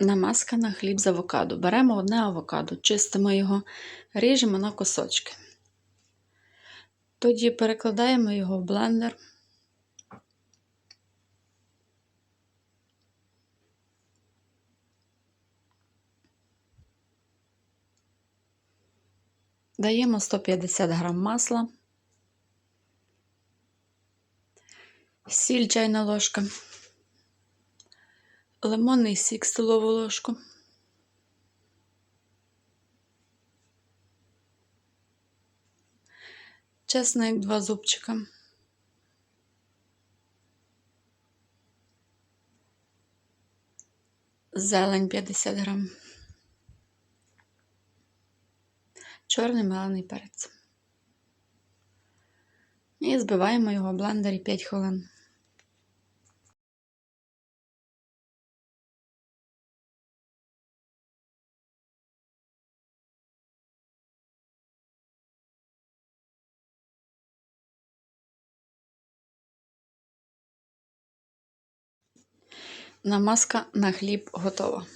Намазка на хліб з авокадо. Беремо одне авокадо, чистимо його, ріжемо на кусочки. Тоді перекладаємо його в блендер. Даємо 150 грам масла, сіль чайна ложка, лимонний сік столову ложку. Чесник 2 зубчика. Зелень 50 грам. Чорний мелений перець. І збиваємо його в блендері 5 хвилин. Намазка на хліб готова.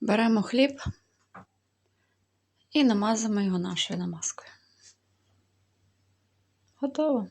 Беремо хліб і намазуємо його нашою намазкою. Готово.